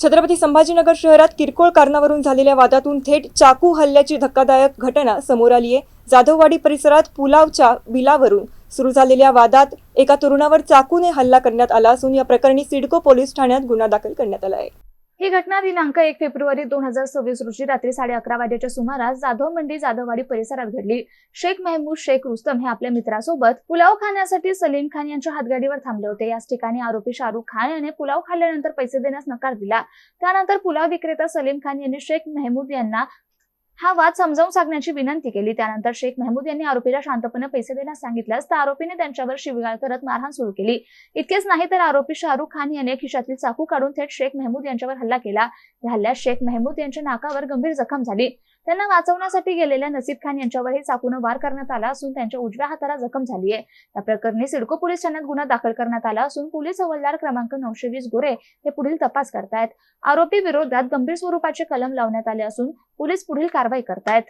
छत्रपती संभाजीनगर शहरात किरकोळ कारणावरून झालेल्या वादातून थेट चाकू हल्ल्याची धक्कादायक घटना समोर आली आहे. जाधववाडी परिसरात पुलावच्या बिलावरून सुरू झालेल्या वादात एका तरुणावर चाकूने हल्ला करण्यात आला असून या प्रकरणी सिडको पोलीस ठाण्यात गुन्हा दाखल करण्यात आला आहे. ही घटना दिनांक एक फेब्रुवारी दोन हजार सव्वीस रोजी रात्री साडे अकरा वाजेच्या सुमारास जाधव मंडी जाधववाडी परिसरात घडली. शेख महमूद शेख रुस्तम हे आपल्या मित्रासोबत पुलाव खाण्यासाठी सलीम खान यांच्या हातगाडीवर थांबले होते. याच ठिकाणी आरोपी शाहरुख खान याने पुलाव खाल्ल्यानंतर पैसे देण्यास नकार दिला. त्यानंतर पुलाव विक्रेता सलीम खान यांनी शेख महमूद यांना हा वाद समजावून सांगण्याची विनंती केली. त्यानंतर शेख महमूद यांनी आरोपीला शांतपणे पैसे देण्यास सांगितल्यास तर आरोपीने त्यांच्यावर शिवीगाळ करत मारहाण सुरू केली. इतकेच नाही तर आरोपी शाहरुख खान याने खिशातील चाकू काढून थेट शेख महमूद यांच्यावर हल्ला केला. या हल्ल्यात शेख महमूद यांच्या नाकावर गंभीर जखम झाली. त्यांना वाचवण्यासाठी गेलेल्या नसीब खान यांच्यावरही चाकून वार करण्यात आला असून त्यांच्या उजव्या हाताला जखम झाली आहे. या प्रकरणी सिडको पोलीस ठाण्यात गुन्हा दाखल करण्यात आला असून पोलीस हवालदार क्रमांक नऊशे वीस गोरे हे पुढील तपास करतायत. आरोपी विरोधात गंभीर स्वरूपाचे कलम लावण्यात आले असून पोलीस पुढील कारवाई करतायत.